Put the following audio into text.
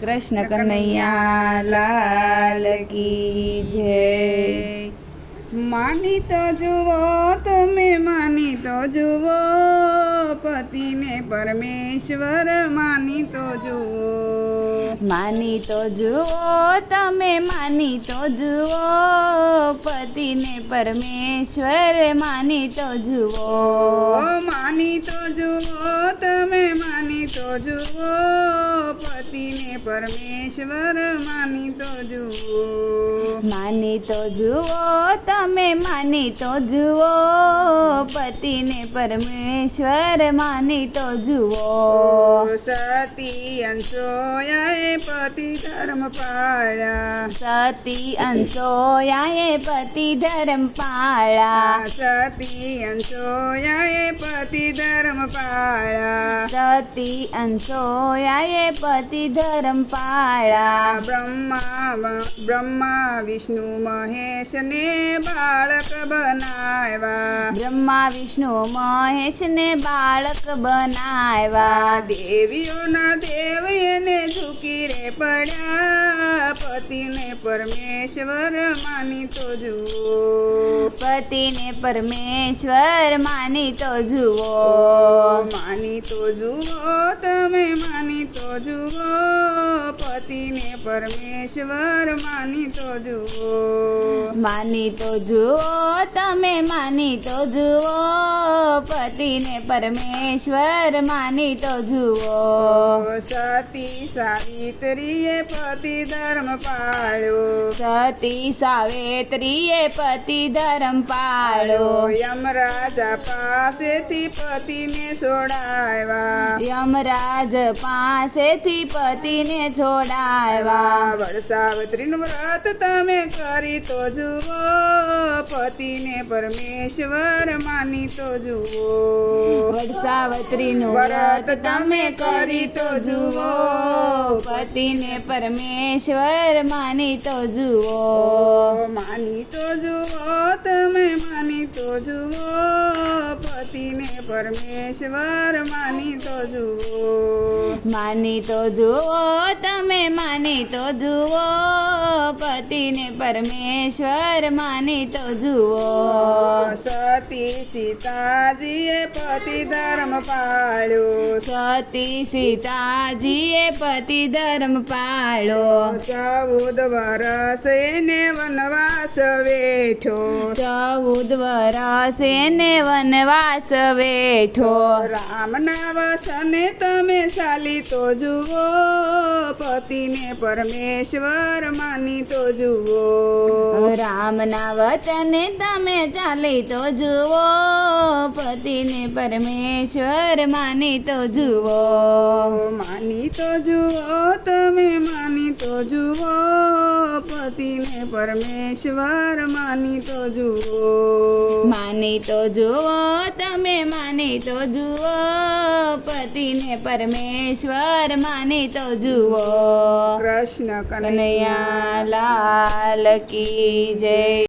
કૃષ્ણ કનૈયા, લાલ કી જય. માની તો જુઓ, તમે માની તો જુઓ, પતિને પરમેશ્વર માની તો જુઓ. માની તો જુઓ, તમે માની તો જુઓ, પતિને પરમેશ્વર માની તો જુઓ. માની તો જુઓ, તમે તો જુઓ પતિને પરમેશ્વર માની તો જુઓ. માની તો જુઓ તમે માની તો જુઓ. પતિને પરમેશ્વર માની તો જુઓ. સતી અંશોયાએ પતિ ધર્મ પાળા સતી અંશોયાએ પતિ ધર્મ પાળા સતી અંશોયાએ પતિ ધર્મ પાળા સતી અંશોયાએ પતિ ધર્મ પાળા બ્રહ્મા બ્રહ્મા વિષ્ણુ મહેશને બાળક બનાવ્યા. બ્રહ્મા વિષ્ણુ મહેશને બાળક બનાવ્યા. દેવીઓના દેવ એને ઝૂકી રે પડ્યા. પતિને પરમેશ્વર માની તો જુઓ. પતિને પરમેશ્વર માની તો જુઓ. માની તો જુઓ તમે માની તો જુઓ. પતિને પરમેશ્વર માની તો જુઓ. માની તો જુઓ તમે માની તો જુઓ. પતિને પરમેશ્વર માની તો જુઓ. સતી સાવિત્રીએ પતિ ધર્મ પાળ્યો. સતી સાવિત્રીએ પતિ ધર્મ પાળો યમરાજ પાસેથી પતિને છોડાવ્યા યમરાજ પાસેથી પતિને છોડાવ્યા વડસાવત્રીનું વ્રત તમે કરી તો જુઓ. પતિને પરમેશ્વર માની તો જુઓ. વડસાવત્રીનું વ્રત તમે કરી તો જુઓ. પતિને પરમેશ્વર માની તો જુઓ. માની તો જુઓ તો જુઓ પતિને પરમેશ્વર માની તો જુઓ. માની તો જુઓ તમે માની તો જુઓ પતિને પરમેશ્વર માની તો જુઓ. સતી સીતાજીએ પતિ ધર્મ પાળ્યો. સતી સીતાજીએ પતિ ધર્મ પાળો ચૌદ વરસ એને વનવાસ વેઠો. ચૌદ વરસ એને વનવાસ વેઠો. રામના વસને તમે ચાલી તો જુઓ પતિને પરમેશ્વર માની તો જુઓ. રામના વચને તમે ચાલી તો જુઓ પતિને પરમેશ્વર માની તો જુઓ. માની તો જુઓ તમે માની તો જુઓ. પતિને પરમેશ્વર માની તો જુઓ. માની તો જુઓ તમે માની તો જુઓ પતિને પરમેશ્વર માની તો જુઓ. કૃષ્ણ કનૈયા લાલ કી જય.